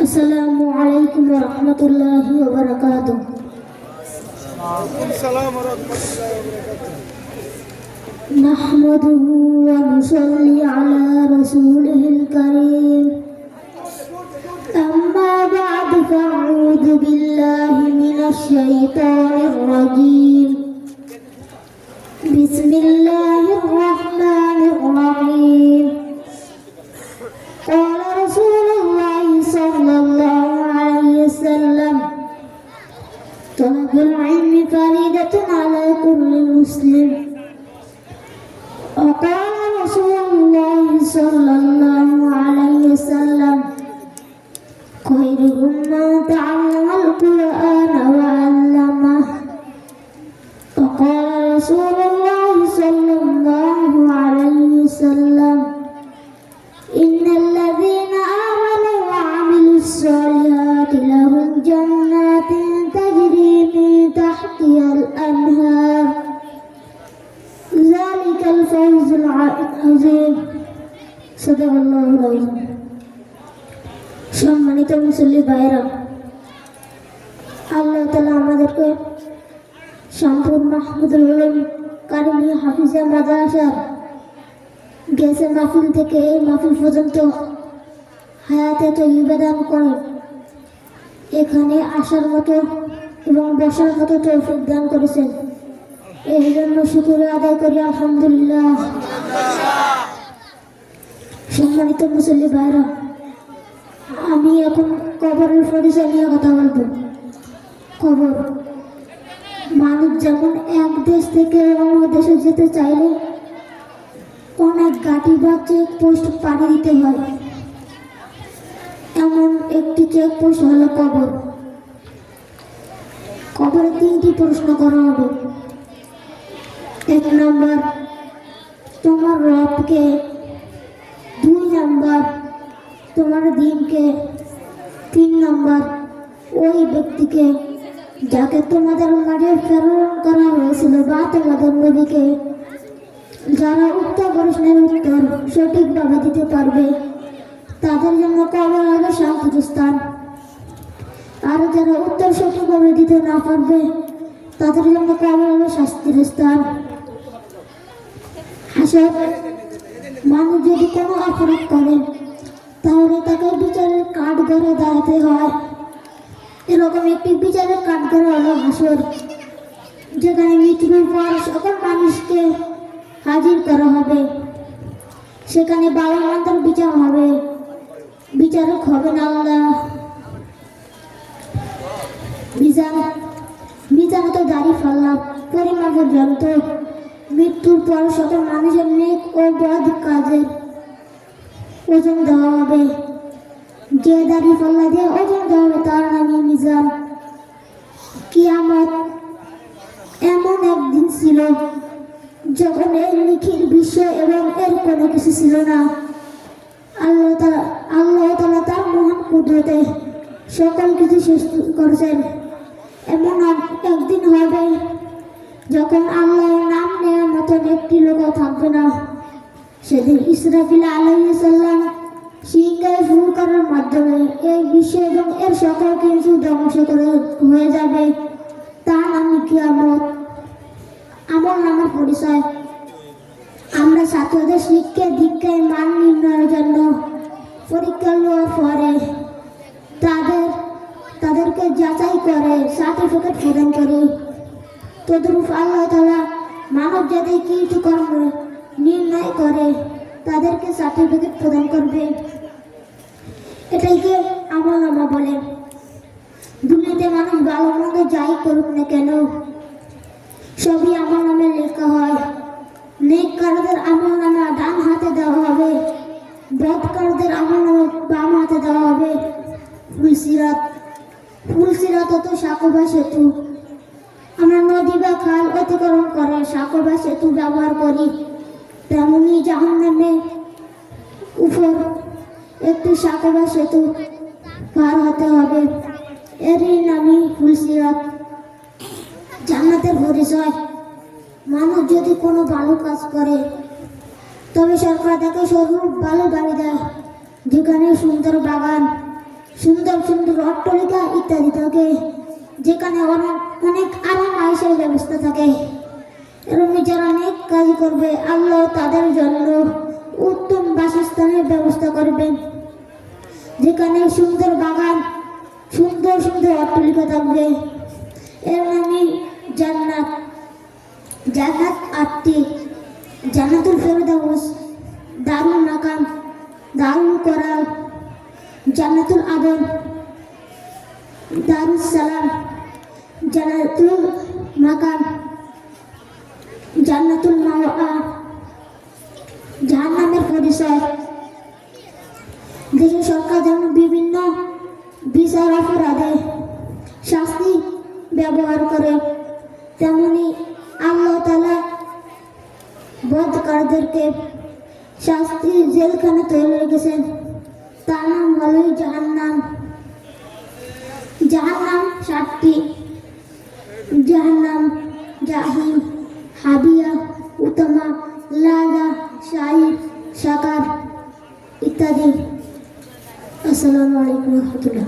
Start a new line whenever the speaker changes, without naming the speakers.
السلام عليكم ورحمة الله وبركاته
السلام ورحمة الله وبركاته
نحمده ونصلي على رسوله الكريم أما بعد فأعوذ بالله من الشيطان الرجيم بسم الله العلم فريدة على كل مسلم وقال رسول الله صلى الله عليه وسلم خيركم من সম্মানিত মুসল্লি ভাইরা আল্লাহ তালা আমাদেরকে মাহমুদুল হলম কারিমি হাফিজা মাদ্রাসার গেছে মাহফিল থেকে, এই মাহফিল পর্যন্ত হায়াতে তৈবা দান করেন এখানে আসার মতো এবং বসার মতো তৌফিক দান করেছেন। এই জন্য শুক্র আদায় করি, আলহামদুলিল্লাহ। সম্মানিত মুসল্লি ভাইরা, আমি এখন কবরের পরিচয় নিয়ে কথা বলব। কবর, মানুষ যেমন এক দেশ থেকে অন্য দেশে যেতে চাইলে অনেক গাড়ি বা চেক পোস্ট পাড়ি দিতে হয়। এমন একটি চেক পোস্ট হলো কবর। কবরে তিনটি প্রশ্ন করা হবে। এক নম্বর, তোমার রবকে তোমার দিনকে তিন নম্বর। ওই ব্যক্তিকে যাকে তোমাদের মাঝে প্রেরণ করা হয়েছিল বা তোমাদের নবীকে, যারা উত্তর প্রশ্নের উত্তর সঠিকভাবে দিতে পারবে, তাদের জন্য কবর হবে শান্তির স্থান আর যারা উত্তর সঠিকভাবে দিতে না পারবে, তাদের জন্য কবর হবে শাস্তির স্থান। হাসর মানুষ যদি কোনো অপরাধ করে তাহলে তাকে বিচারের কাঠ ধরে দাঁড়াতে হয়। এরকম একটি বিচারের কাঠ ধরে হলো হাসর, যেখানে মৃত্যুর পর সকল মানুষকে হাজির করা হবে। সেখানে বাবা মাতার বিচার হবে। বিচারক হবে না আল্লাহ। মিজান মিজান তো দাড়ি ফাল্লাম পরিমাপের যন্ত্র। মৃত্যুর পর সকল মানুষের নেক ও বদ কাজের ওজন দেওয়া হবে। যে দাড়ি ফাল্লা দিয়ে ওজন দেওয়া হবে, তার নামে মিজান। কিয়ামত এমন একদিন ছিল যখন এই নিখিল বিশ্ব এবং এর কোনো কিছু ছিল না। আল্লাহ তালা আল্লাহ তালা তার মহান কুদরতে সকল কিছু সৃষ্টি করেছেন। এমন এক- একদিন হবে যখন আল্লাহর নাম নেওয়ার মতন একটি লোকও থাকবে না। সেদিন ইসরাফিল আলাইসাল্লাম সিংহায় ফুল করার মাধ্যমে এই বিশ্ব এবং এর সকল কিছু ধ্বংস করে হয়ে যাবে। তার নামই কিয়ামত। আমার নামের পরিচয়। আমরা ছাত্রদের শিক্ষা দীক্ষায় মান নির্ণয়ের জন্য পরীক্ষা নেওয়ার পরে তাদের, তাদেরকে যাচাই করে সার্টিফিকেট প্রদান করে। তদ্রুপ আল্লাহ তালা মানব জাতি কিছু কর্ম নির্ণয় করে তাদেরকে সার্টিফিকেট প্রদান করবে। এটাইকে আমল নামা বলে। দুনিয়াতে মানুষ ভালো মন্দ যাই করুক না কেন, সবই আমার নামে লেখা হয়। নেককারদের আমল নামা ডান হাতে দেওয়া হবে, বদকারদের আমল নামা বাম হাতে দেওয়া হবে। ফুলসিরাত ফুলসিরাত অত সাকোবা সেতু। আমরা নদী বা খাল অতিক্রম করে সাকোবা সেতু ব্যবহার করি। তেমনি জাহান নামে উপর একটি সাকোবা সেতু পার হতে হবে। এরই নামই ফুলসিরাত। জান্নাতের পরিচয়। মানুষ যদি কোনো ভালো কাজ করে, তবে সরকার তাকে স্বরূপ ভালো গাড়ি দেয়। যেখানে সুন্দর বাগান, সুন্দর সুন্দর অট্টলিকা ইত্যাদি থাকে, যেখানে অনেক অনেক আরাম আয়েসের ব্যবস্থা থাকে। এরকম যারা অনেক কাজ করবে, আল্লাহ তাদের জন্য উত্তম বাসস্থানের ব্যবস্থা করবেন। যেখানে সুন্দর বাগান, সুন্দর সুন্দর অট্টলিকা থাকবে। এর নামে জান্নাত। জান্নাত আটটি। জান্নাতুল ফেরদাউস দারুল মাকাম দারুল করাল জান্নাতুল আদম দারুল সালাম, জান্নাতুল মাকাম। জান্নাতুল মাওয়া। জাহান্নামের পরিচয় দেশের সরকার যেমন বিভিন্ন বিচার অপরাধে শাস্তি ব্যবহার করে, তেমনি আল্লাহ তালা বধকারদেরকে শাস্তি জেলখানে তৈরি রেখেছেন। তার নাম হলোই জাহান্নাম। জাহান্নাম সাতটি। জাহান্নাম ইত্যাদি আসসালামু আলাইকুম রহমতুল্লাহ